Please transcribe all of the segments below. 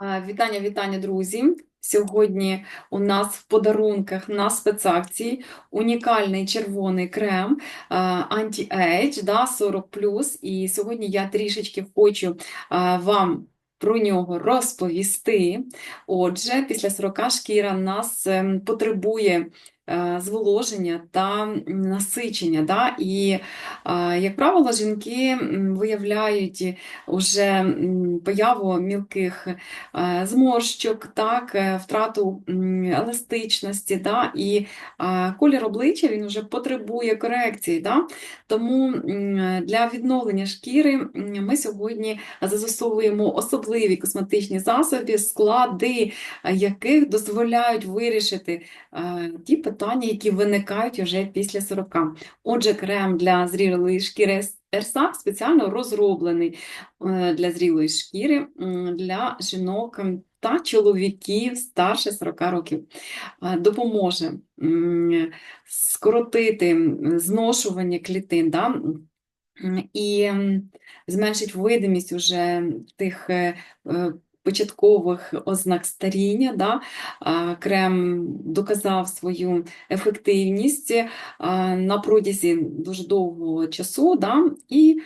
Вітання, вітання, друзі! Сьогодні у нас в подарунках на спецакції унікальний червоний крем Anti-Age да, 40+. І сьогодні я трішечки хочу вам про нього розповісти. Отже, після 40 шкіра нас ем, потребує зволоження та насичення. Да? І, е, як правило, жінки виявляють уже появу мілких е, зморщок, так, е, втрату еластичності, да, і е, колір обличчя він вже потребує корекції. Да? Тому для відновлення шкіри ми сьогодні застосовуємо особливі косметичні засоби, склади е, яких дозволяють вирішити е, ті питання, які виникають вже після 40. Отже, крем для зрілої шкіри Ерсак спеціально розроблений е, для зрілої шкіри для жінок та чоловіків старше 40 років. Е, Допоможе скоротити зношування клітин, да? і зменшить видимість уже тих е, початкових ознак старіння. Да? Крем доказав свою ефективність на протязі дуже довгого часу, да? і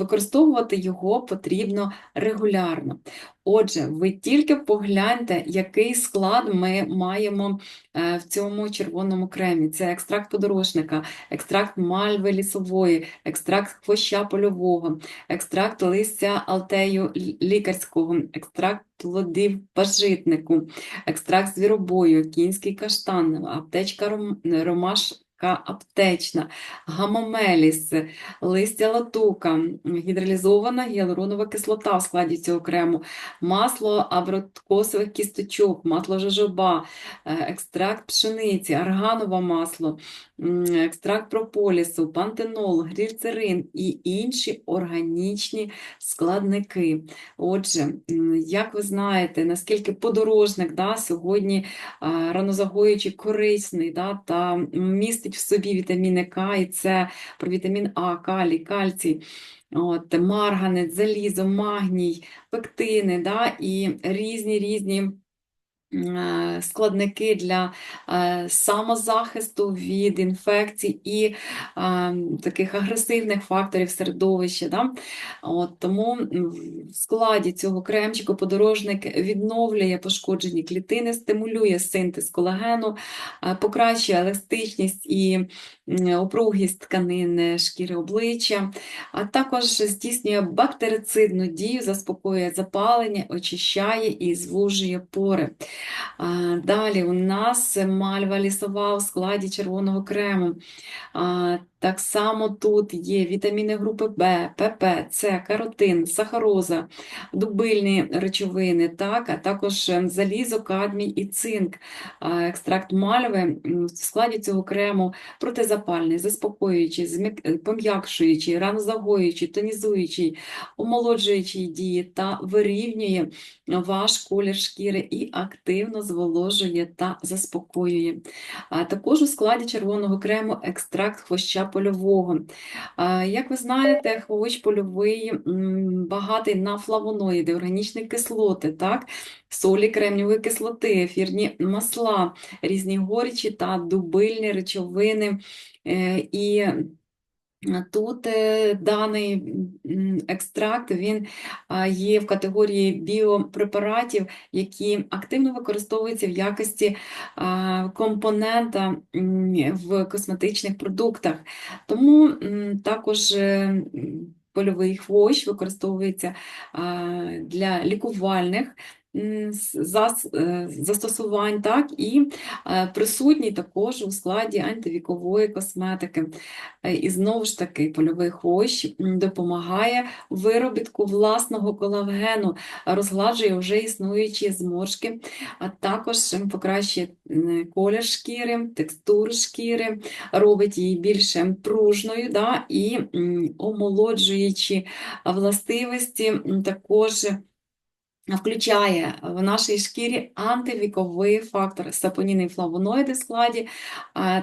використовувати його потрібно регулярно. Отже, ви тільки погляньте, який склад ми маємо е, в цьому червоному кремі. Це екстракт подорожника, екстракт мальви лісової, екстракт хвоща польового, екстракт листя алтею лікарського, екстракт плодів пажитнику, екстракт звіробою, кінський каштан, аптечка ром- ромашка аптечна, гамомеліс, листя латука, гідролізована гіалуронова кислота в складі цього крему, масло абрикосових кісточок, масло жожоба, е, екстракт пшениці, арганове масло, екстракт прополісу, пантенол, гліцерин і інші органічні складники. Отже, як ви знаєте, наскільки подорожник да, сьогодні а, ранозагоюючий корисний да, та містить в собі вітаміни К і С, про вітамін А, калій, кальцій, от, марганець, залізо, магній, пектини да, і різні різні складники для е, самозахисту від інфекцій і е, таких агресивних факторів середовища. Да? От, тому в складі цього кремчику подорожник відновлює пошкоджені клітини, стимулює синтез колагену, е, покращує еластичність і м, упругість тканин шкіри обличчя, а також здійснює бактерицидну дію, заспокоює запалення, очищає і звужує пори. Далі у нас мальва лісова у складі червоного крему. Так само тут є вітаміни групи В, ПП, С, каротин, сахароза, дубильні речовини, так, а також ем, залізо, кадмій і цинк. Екстракт мальви в складі цього крему протизапальний, заспокоюючий, зм'як- пом'якшуючий, ранозагоюючий, тонізуючий, омолоджуючий дії та вирівнює ваш колір шкіри і активно зволожує та заспокоює. Також у складі червоного крему екстракт хвоща польового. Як ви знаєте, хвоч польовий багатий на флавоноїди, органічні кислоти, так? солі кремнівої кислоти, ефірні масла, різні горчі та дубильні речовини. Е, І Тут е, даний екстракт він є в категорії біопрепаратів, які активно використовуються в якості компонента в косметичних продуктах. Тому також е, польовий хвощ використовується для лікувальних застосувань, так, і е, присутній також у складі антивікової косметики. Е, І знову ж таки, польовий хвощ допомагає виробітку власного колагену, розгладжує вже існуючі зморшки, а також покращує колір шкіри, текстуру шкіри, робить її більш пружною да, і омолоджуючі властивості також Включає в нашій шкірі антивіковий фактор сапоніни і флавоноїди в складі,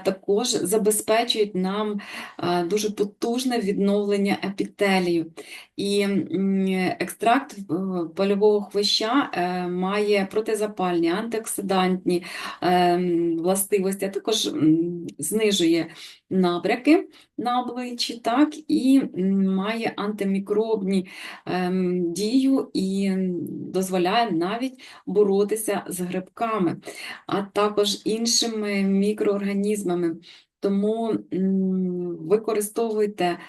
також забезпечують нам дуже потужне відновлення епітелію. І екстракт е, польового хвоща е, має протизапальні, антиоксидантні е, властивості, а також знижує набряки на обличчі, так, і має антимікробні ем, дію і дозволяє навіть боротися з грибками, а також іншими мікроорганізмами. Тому використовуйте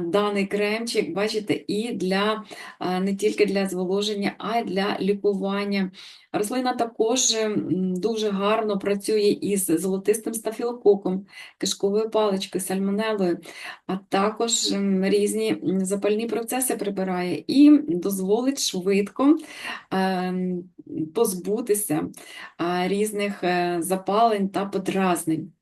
даний кремчик, бачите, і для не тільки для зволоження, а й для лікування. Рослина також дуже гарно працює із золотистим стафілококом, кишковою паличкою, сальмонелою, а також різні запальні процеси прибирає і дозволить швидко ем, позбутися різних е, запалень та подразнень.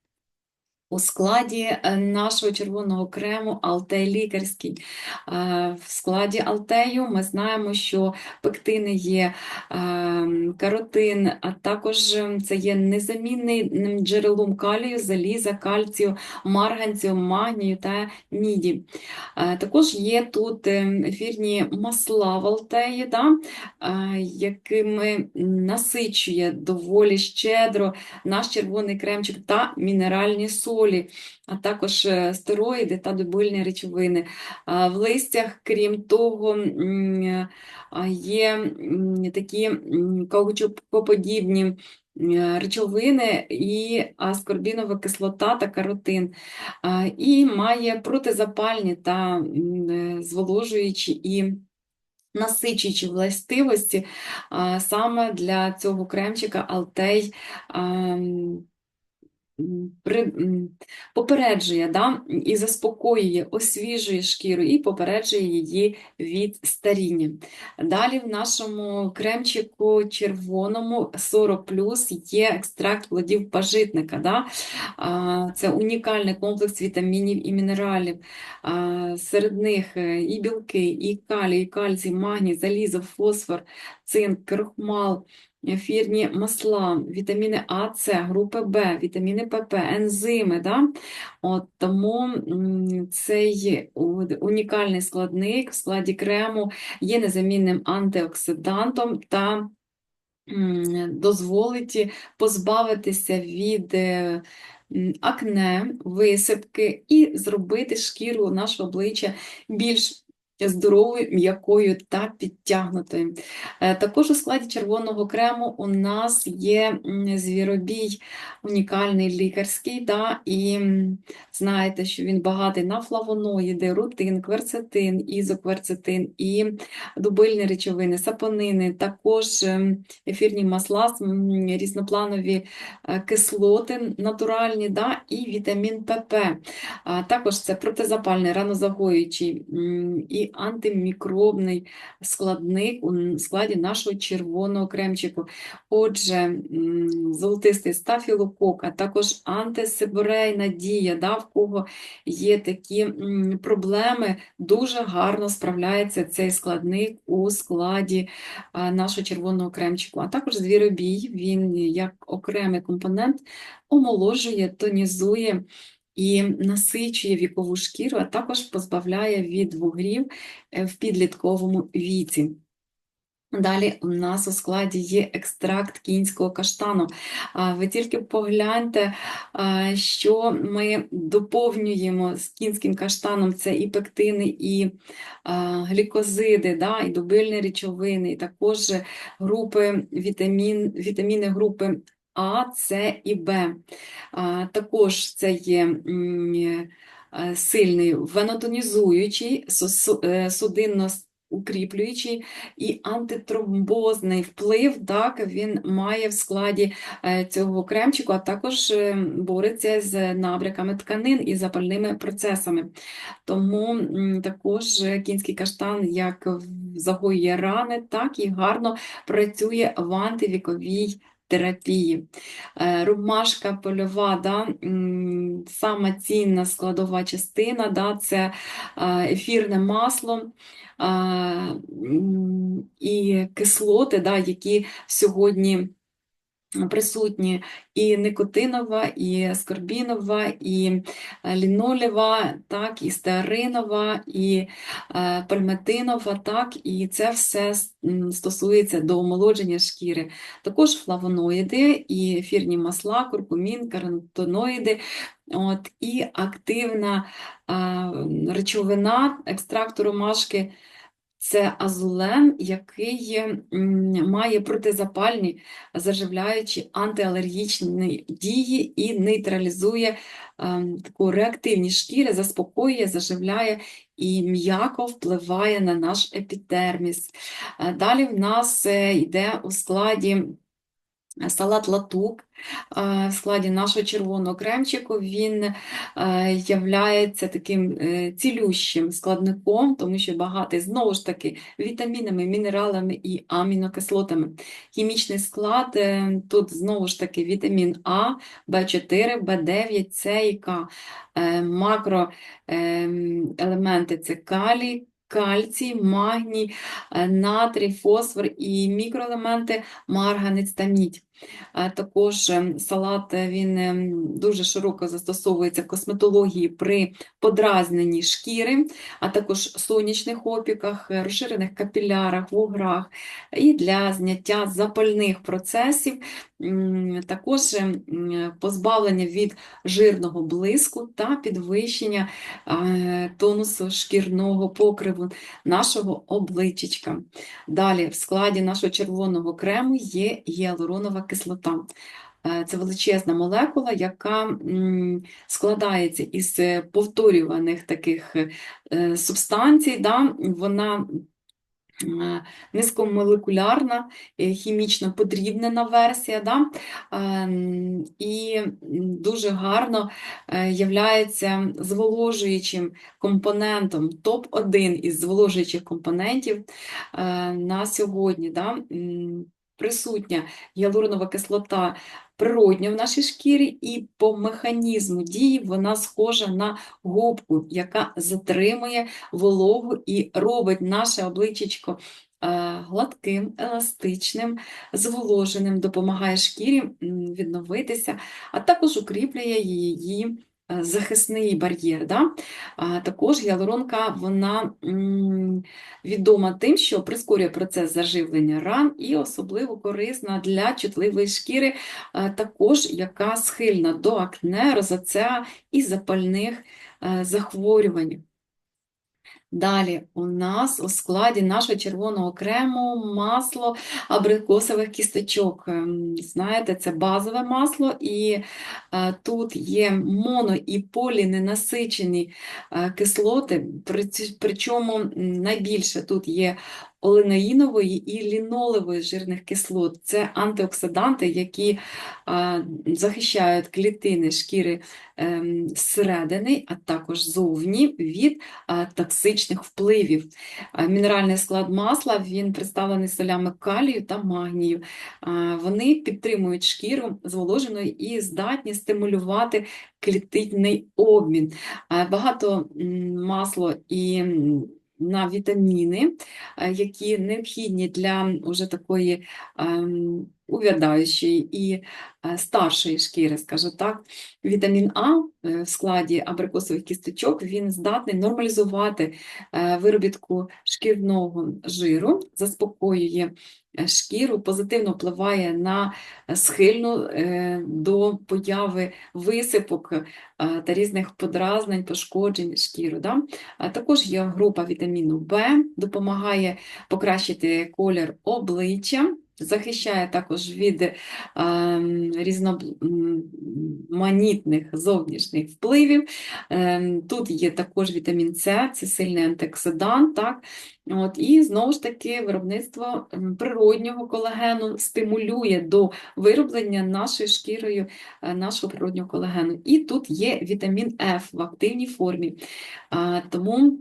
У складі е, нашого червоного крему Алтей лікарський. Е, В складі Алтею ми знаємо, що пектини є е, каротин, а також це є незамінним джерелом калію, заліза, кальцію, марганцю, магнію та міді. Також є тут ефірні масла в Алтеї, да, якими насичує доволі щедро наш червоний кремчик та мінеральні солі, а також е, стероїди та добильні речовини. В листях, крім того, е, є такі каучукоподібні речовини і аскорбінова кислота та каротин, і має протизапальні та е, зволожуючі і насичуючі властивості саме для цього кремчика Алтей попереджує да, і заспокоює, освіжує шкіру і попереджує її від старіння. Далі в нашому кремчику червоному 40 є екстракт плодів пажитника. Да? Це унікальний комплекс вітамінів і мінералів. Серед них е, і білки, і калій, і кальцій, магній, залізо, фосфор, цинк, крохмал, ефірні масла, вітаміни А, С, групи В, вітаміни ПП, ензими. Да? От, тому цей унікальний складник в складі крему є незамінним антиоксидантом та дозволить позбавитися від е, акне, висипки і зробити шкіру нашого обличчя більш здоровою, м'якою та підтягнутою. Е, Також у складі червоного крему у нас є звіробій унікальний лікарський, да, і знаєте, що він багатий на флавоноїди, рутин, кверцетин, ізокверцетин і дубильні речовини, сапонини, також ем, ефірні масла, різнопланові е, кислоти натуральні, да, і вітамін ПП. Також це протизапальний, ранозагоюючий м, антимікробний складник у складі нашого червоного кремчику. Отже, золотистий стафілокок, а також антисеборейна дія, да, в кого є такі проблеми, дуже гарно справляється цей складник у складі нашого червоного кремчику. А також звіробій, він як окремий компонент омоложує, тонізує і насичує вікову шкіру, а також позбавляє від вугрів е, в підлітковому віці. Далі у нас у складі є екстракт кінського каштану. Ви тільки погляньте, що ми доповнюємо з кінським каштаном. Це і пектини, і глікозиди, да, і добильні речовини, і також групи вітамін, вітаміни групи А, С і Б. Також це є е, сильний венотонізуючий, е, судинно укріплюючий і антитромбозний вплив, так, він має в складі е, цього кремчику, а також бореться з набряками тканин і запальними процесами. Тому також кінський каштан як загоює рани, так і гарно працює в антивіковій терапії. Е, Ромашка польова, да, сама цінна складова частина, да, це е, ефірне масло. І і кислоти, да, які сьогодні присутні і никотинова, і аскорбінова, і е, лінолева, так, і стеаринова, і е, пальмитинова, так, і це все стосується до омолодження шкіри. Також флавоноїди, і ефірні масла, куркумін, каротиноїди, от, і активна е, речовина екстракту ромашки це азулен, який має протизапальні, заживляючі антиалергічні дії і нейтралізує ем, таку реактивність шкіри, заспокоює, заживляє і м'яко впливає на наш епідерміс. Е, Далі в нас е, йде у складі салат латук. е, В складі нашого червоного кремчику він е, являється таким е, цілющим складником, тому що багатий знову ж таки вітамінами, мінералами і амінокислотами. Хімічний склад тут знову ж таки вітамін А, В4, В9, С і К. Макроелементи це калій, кальцій, магній, натрій, фосфор і мікроелементи марганець та мідь. Е, Також ем, салат е, він ем, дуже широко застосовується в косметології при подразненні шкіри, а також сонячних опіках, е, розширених капілярах, вуграх і для зняття запальних процесів, також ем, позбавлення від жирного блиску та підвищення е, тонусу шкірного покриву нашого обличчячка. Далі в складі нашого червоного крему є гіалуронова кислота. Е, Це величезна молекула, яка складається із е, повторюваних таких е, субстанцій. Да? Вона низькомолекулярна, хімічно подрібнена версія, да? І дуже гарно являється зволожуючим компонентом, топ-1 із зволожуючих компонентів на сьогодні. Да? Присутня гіалуронова кислота природня в нашій шкірі, і по механізму дії вона схожа на губку, яка затримує вологу і робить наше обличчячко е, гладким, еластичним, зволоженим, допомагає шкірі відновитися, а також укріплює її захисний бар'єр. Да? Також гіалуронка вона відома тим, що прискорює процес заживлення ран і особливо корисна для чутливої шкіри, е, також яка схильна до акне, розацеа і запальних е, захворювань. Далі у нас у складі нашого червоного крему масло абрикосових кісточок. Ем, Знаєте, це базове масло, і е, тут є моно і поліненасичені е, кислоти, при причому найбільше тут є оленоїнової і лінолевої жирних кислот. Це антиоксиданти, які захищають клітини шкіри ем, зсередини, а також зовні від токсичних впливів. Мінеральний склад масла він представлений солями калію та магнію. Вони підтримують шкіру зволоженою і здатні стимулювати клітинний обмін. Багато масло і на вітаміни, е, які необхідні для уже такої ем, увядаючої і е, старшої шкіри, скажу так. Вітамін А е, в складі абрикосових кісточок він здатний нормалізувати виробітку шкірного жиру, заспокоює шкіру, позитивно впливає на е, схильну е, до появи висипок е, та різних подразнень, пошкоджень? А Також є група вітаміну В, допомагає покращити колір обличчя. Захищає також від ем, різноманітних зовнішніх впливів. Ем, Тут є також вітамін С, це сильний антиоксидант, так? От, і знову ж таки виробництво ем, природнього колагену стимулює до вироблення нашою шкірою е, нашого природнього колагену. І тут є вітамін Ф в активній формі. Тому е,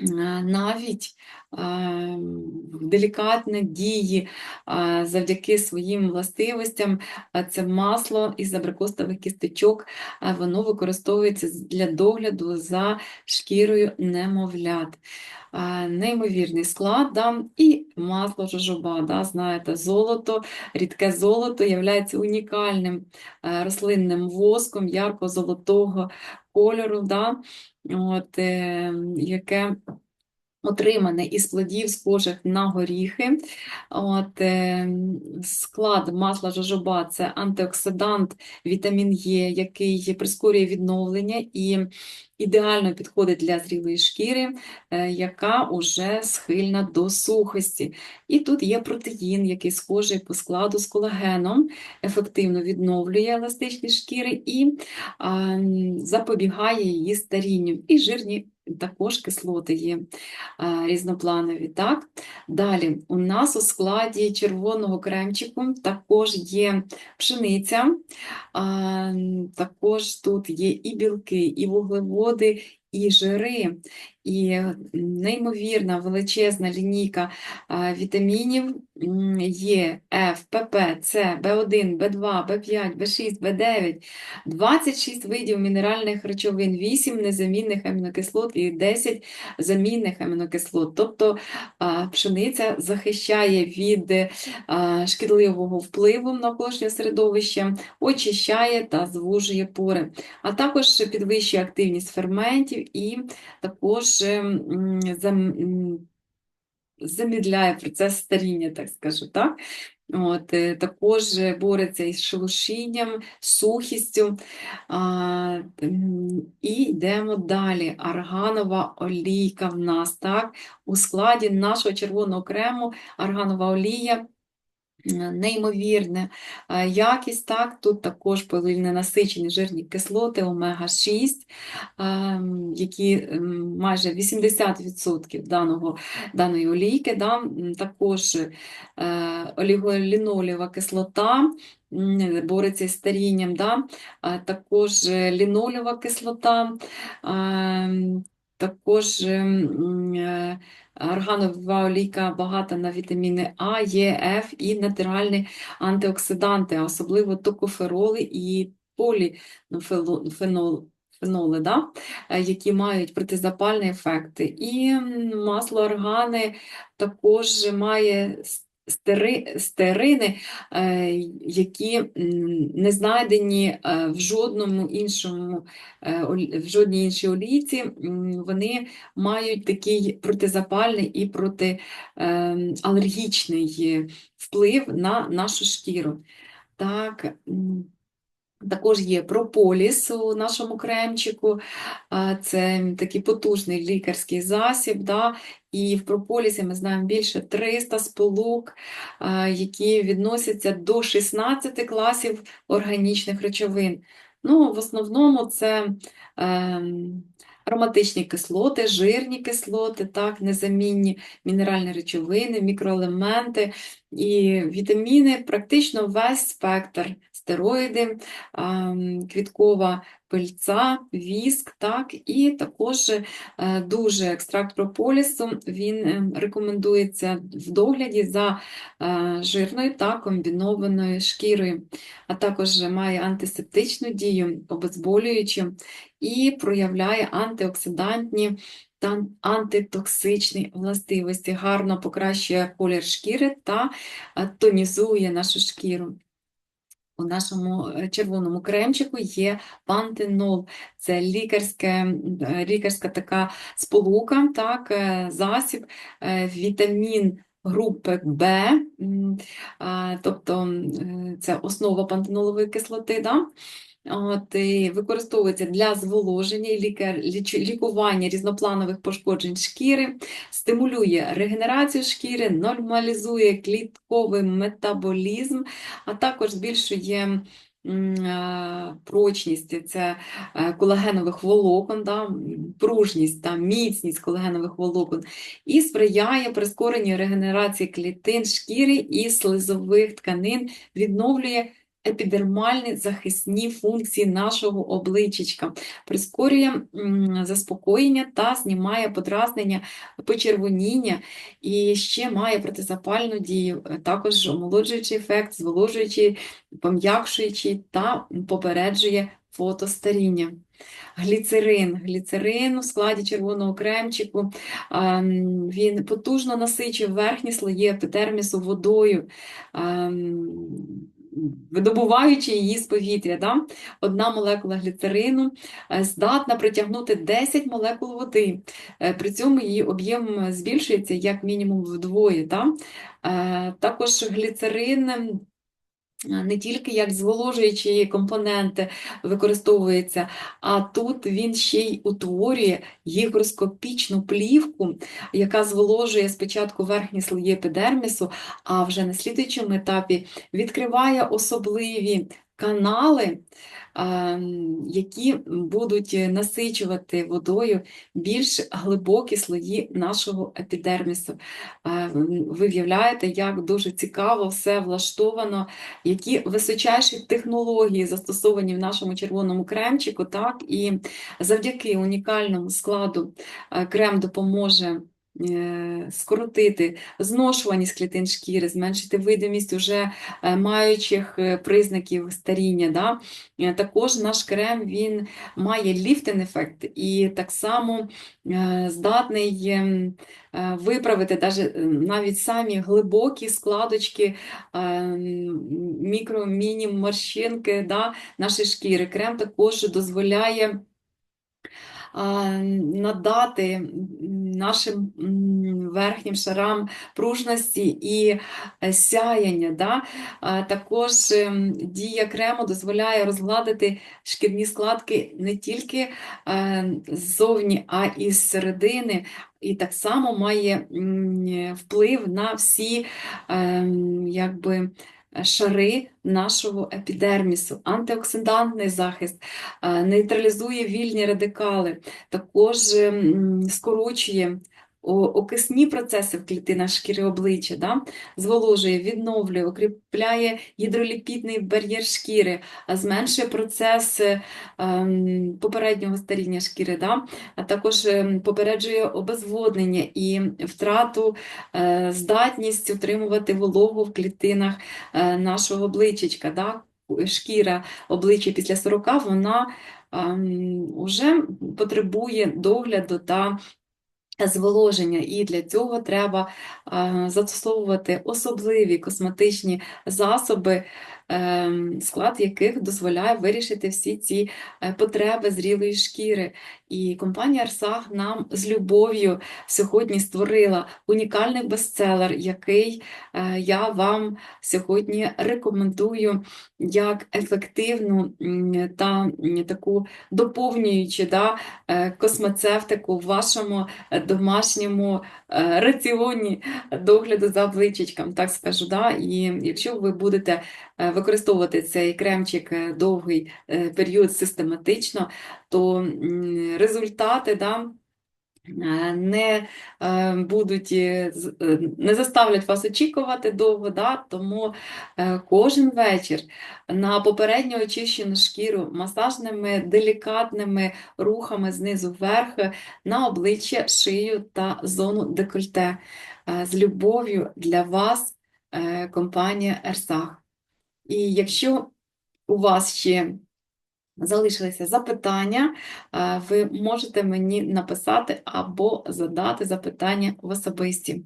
навіть е, делікатні дії е, завдяки своїм властивостям, е, це масло із абрикосових кісточок, е, воно використовується для догляду за шкірою немовлят. Е, Неймовірний склад, да? і масло жожоба. Да? Знаєте, золото, рідке золото є унікальним е, рослинним воском ярко-золотого кольору, да? От, е, яке отримане із плодів, схожих на горіхи. От, е, Склад масла жожоба – це антиоксидант, вітамін Е, який прискорює відновлення і ідеально підходить для зрілої шкіри, е, яка уже схильна до сухості. І тут є протеїн, який схожий по складу з колагеном, ефективно відновлює еластичність шкіри і запобігає її старінню. І жирні також кислоти є різнопланові. Так? Далі у нас у складі червоного кремчику також є пшениця, також тут є і білки, і вуглеводи, і жири, і неймовірна величезна лінійка вітамінів. Є, Ф, ПП, С, В1, В2, В5, В6, В9, 26 видів мінеральних речовин, 8 незамінних амінокислот і 10 замінних амінокислот. Тобто пшениця захищає від шкідливого впливу навколишнього середовища, очищає та звужує пори, а також підвищує активність ферментів і також замідляє процес старіння, так скажу, так? От, е, Також бореться із шелушінням, сухістю. А, І йдемо далі. Арганова олійка в нас. так? У складі нашого червоного крему арганова олія неймовірна якість. Так? Тут також повільно насичені жирні кислоти, омега-6, які майже 80% даного, даної олійки, да? також е, оліголінолєва кислота. Бореться з старінням, да? також лінолева кислота, також е, Органова олійка багата на вітаміни А, Е, Ф і натуральні антиоксиданти, особливо токофероли і поліфеноли, да? Е, які мають протизапальні ефекти. І масло органи також має стерини, е, які не знайдені е, в жодному іншому, е, в жодній іншій олійці, вони мають такий протизапальний і протиалергічний вплив на нашу шкіру. Так, також є прополіс у нашому кремчику, це такий потужний лікарський засіб, да? і в прополісі ми знаємо більше 300 сполук, які відносяться до 16 класів органічних речовин. Ну, В основному це е, ароматичні кислоти, жирні кислоти, так, незамінні мінеральні речовини, мікроелементи і вітаміни, практично весь спектр стероїди, квіткова пильця, віск, так, і також е, дуже екстракт прополісу, він е, рекомендується в догляді за е, жирною та комбінованою шкірою, а також має антисептичну дію, обезболюючу і проявляє антиоксидантні та антитоксичні властивості, гарно покращує колір шкіри та тонізує нашу шкіру. У нашому е, червоному кремчику є пантенол, це лікарське, лікарська така сполука, так, е, засіб, е, вітамін групи Б, тобто це основа пантенолової кислоти. Да? От, і Використовується для зволоження і лікар, лікування різнопланових пошкоджень шкіри, стимулює регенерацію шкіри, нормалізує клітковий метаболізм, а також збільшує прочність, це е, колагенових волокон, да, пружність та міцність колагенових волокон, і сприяє прискоренню регенерації клітин шкіри і слизових тканин, відновлює епідермальні захисні функції нашого обличчя, прискорює заспокоєння та знімає подразнення, почервоніння і ще має протизапальну дію, також омолоджуючий ефект, зволожуючий, пом'якшуючий та попереджує фотостаріння. Гліцерин. Гліцерин у складі червоного кремчику. ем, Він потужно насичує верхні слої епідермісу водою, видобуваючи її з повітря. Да? Одна молекула гліцерину е, здатна притягнути 10 молекул води. Е, При цьому її об'єм збільшується як мінімум вдвоє. Да? Е, Також гліцерин не тільки як зволожуючі компоненти використовується, а тут він ще й утворює гігроскопічну плівку, яка зволожує спочатку верхні слої епідермісу, а вже на слідуючому етапі відкриває особливі канали, ем, які будуть насичувати водою більш глибокі слої нашого епідермісу. Е, Ви виявляєте, як дуже цікаво все влаштовано які височайші технології застосовані в нашому червоному кремчику, так, і завдяки унікальному складу е, крем допоможе е, скоротити зношуваність клітин шкіри, зменшити видимість уже е, маючих е, признаків старіння. Да? Е, Також наш крем він має ліфтинг ефект і так само е, здатний е, виправити е, навіть самі глибокі складочки мікро, міні морщинки да, нашої шкіри. Крем також дозволяє надати нашим верхнім шарам пружності і е, сяєння. Да? Також ем, дія крему дозволяє розгладити шкірні складки не тільки е, ззовні, а і зсередини. І так само має вплив на всі ем, якби, шари нашого епідермісу, антиоксидантний захист, е, нейтралізує вільні радикали, також скорочує окисні процеси в клітинах шкіри обличчя, да? зволожує, відновлює, укріпляє гідроліпідний бар'єр шкіри, зменшує процес ем, попереднього старіння шкіри, да? а також ем, попереджує обезводнення і втрату, е, здатність утримувати вологу в клітинах е, нашого обличчячка. Да? Шкіра обличчя після 40 вона вже потребує догляду та зволоження, і для цього треба застосовувати особливі косметичні засоби, склад яких дозволяє вирішити всі ці е, потреби зрілої шкіри. І компанія Арсах нам з любов'ю сьогодні створила унікальний бестселер, який е, я вам сьогодні рекомендую як ефективну та таку доповнюючу да, е, космецевтику в вашому домашньому раціоні догляду за обличчячком, так скажу. Да? І якщо ви будете використовувати цей кремчик е, довгий е, період систематично, то результати да, е, не е, будуть, е, е, не заставлять вас очікувати довго, да? тому е, кожен вечір на попередньо очищену шкіру масажними делікатними рухами знизу вверх на обличчя, шию та зону декольте. Е, З любов'ю для вас е, компанія Ерсах. І якщо у вас ще залишилися запитання, е, ви можете мені написати або задати запитання в особисті.